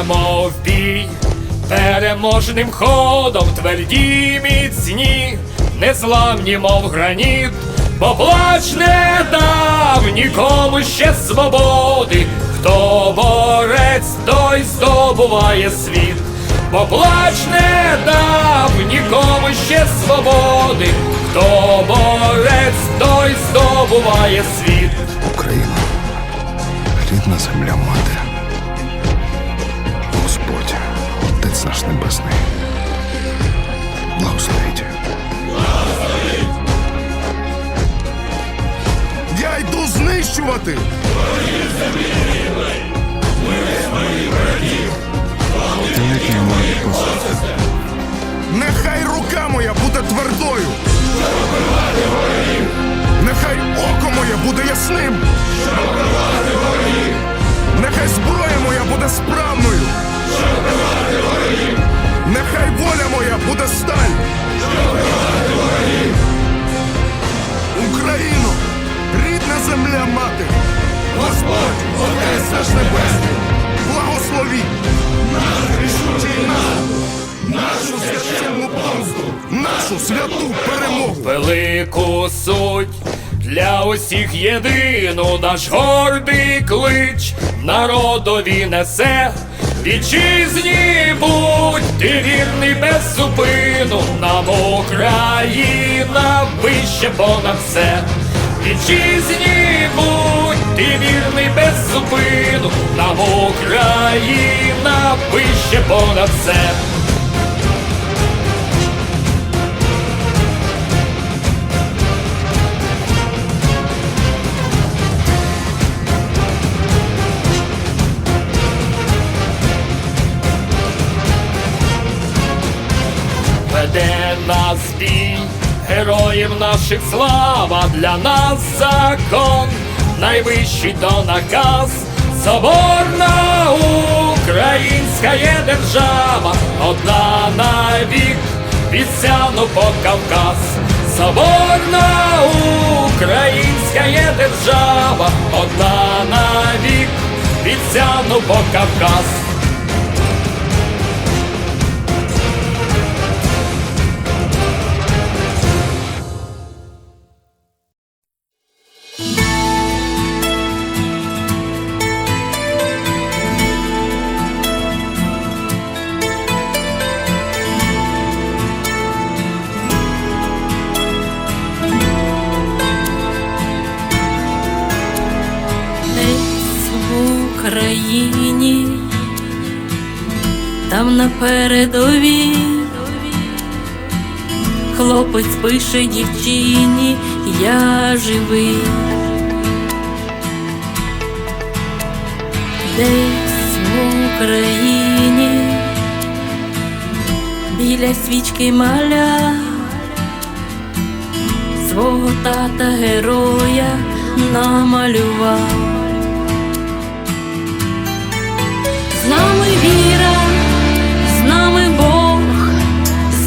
Йдемо в бій. Переможним ходом, тверді міцні, незламні, мов граніт, бо плач не дав нікому ще свободи, хто борець, той здобуває світ, бо плач не дав нікому ще свободи, хто борець, той здобуває світ. Україна, рідна земля мати. Отець наш Небесний. Благословіть. Я йду знищувати. Нехай рука моя буде твердою. Нехай око моє буде ясним. Нашу святу перемогу. велику суть для усіх єдину наш гордий клич народові несе. Вітчизні будь ти вірний без зупину, нам Україна вище понад все. Вітчизні будь ти вірний без зупину, нам Україна вище понад все. Нас бій, героїв наших слава для нас закон, найвищий то наказ, соборна українська є держава, одна навік, від Сяну по Кавказ, соборна українська є держава, одна навік, від Сяну по Кавказ. На передовій хлопець пише дівчині, я живий. Десь в Україні біля свічки маля свого тата героя намалював. З нами віра,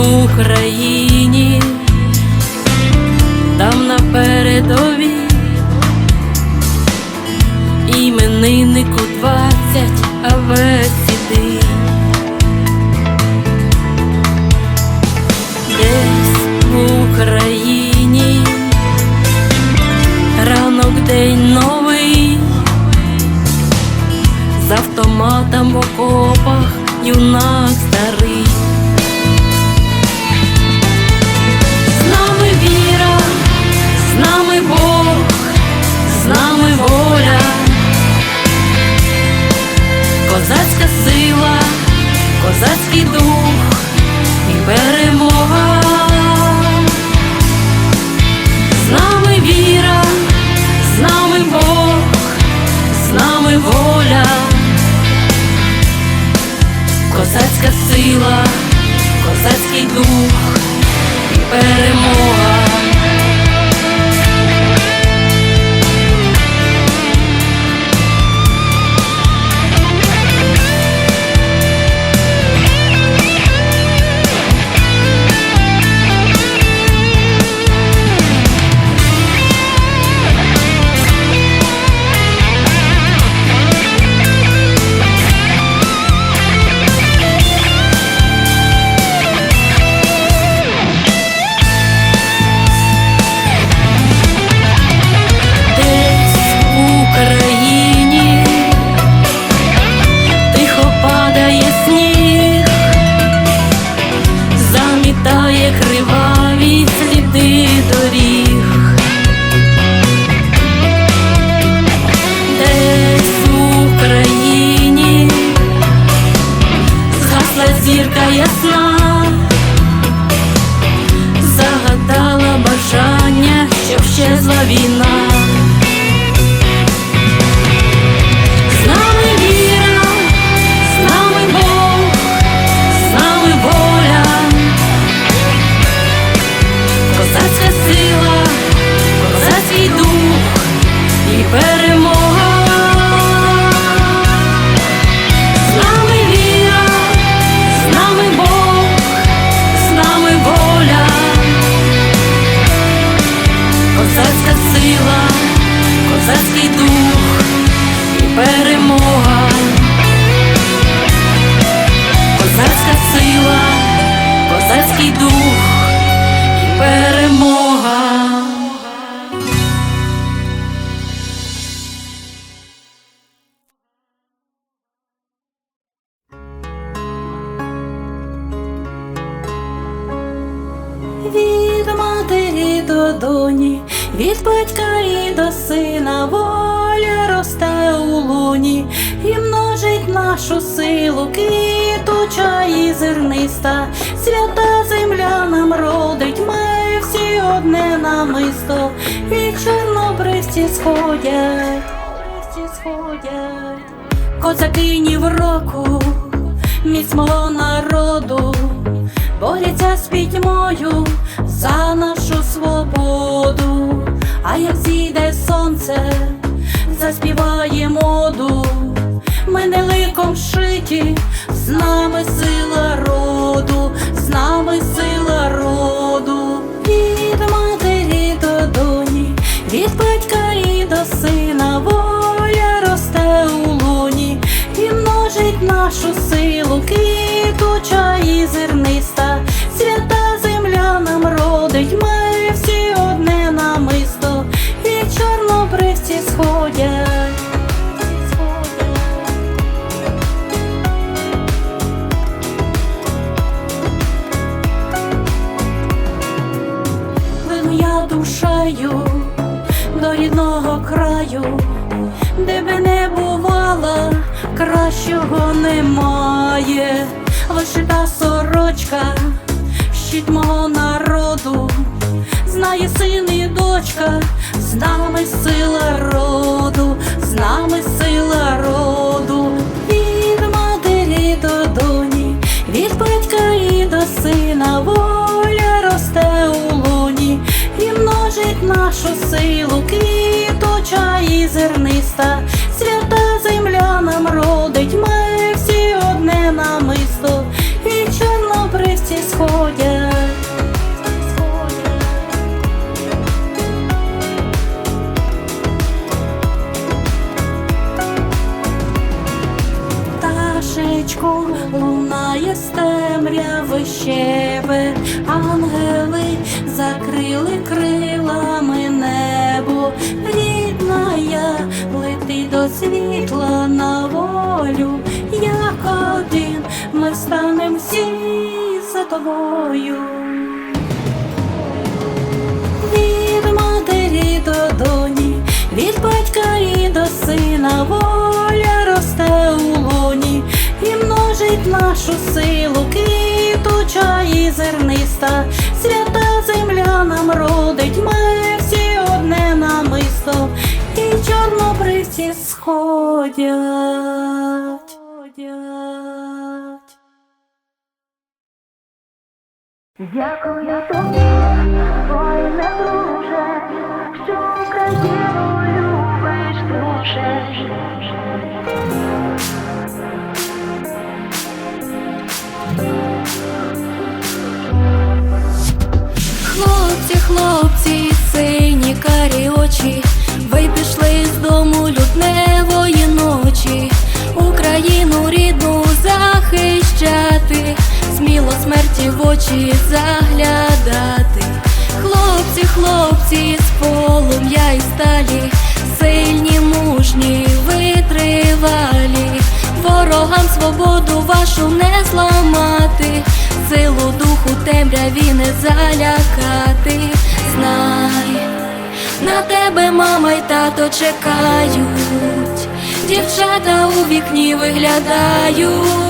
Україні, там на передовій імениннику двадцять, а весь іди десь в Україні, ранок день новий, з автоматом в окопах юнак старий. Зірка ясна. Загадала бажання, щоб щезла війна. Козацька сила, козацький дух і перемога. Матері до доні, від батька і до сина воля росте у луні і множить нашу силу, квітуча і зерниста, свята земля нам родить, ми всі одне намисто, і чорнобривці сходять, сходять, козакині в року, міць мого народу борються з пітьмою за нашу свободу. А як зійде сонце, заспіває моду, ми не ликом шиті, з нами сила роду, з нами сила роду, від матері до доні, від батька і до сина, воля росте у луні. І множить нашу силу, Душею до рідного краю, де би не бувала, кращого немає, вишита сорочка, щит мого народу, знає син і дочка, з нами сила роду, з нами сила роду, від матері до доні, від батька і до сина нашу силу, квітуча і зерниста, свята земля нам родить, ми всі одне намисто, і чорнобривці сходять. Пташечко лунає з темряви щебе, ангели закрили крилами до світла на волю, як один ми в твою. Від матері до доні, від батька і до сина воля росте у лоні. І множить нашу силу, квітуча і зерниста, свята земля нам родить, ми всі одне намисто, чорнобривці сходять. Дякую тобі, воїне друже, що Україну любиш, друже. Очі заглядати. Хлопці, хлопці, з полум'я і сталі, сильні, мужні, витривалі, ворогам свободу вашу не зламати, силу духу темряві не залякати. Знай, на тебе мама й тато чекають, дівчата у вікні виглядають.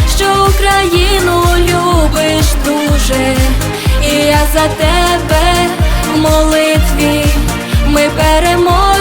що Україну любиш дуже, і я за тебе в молитві, ми переможем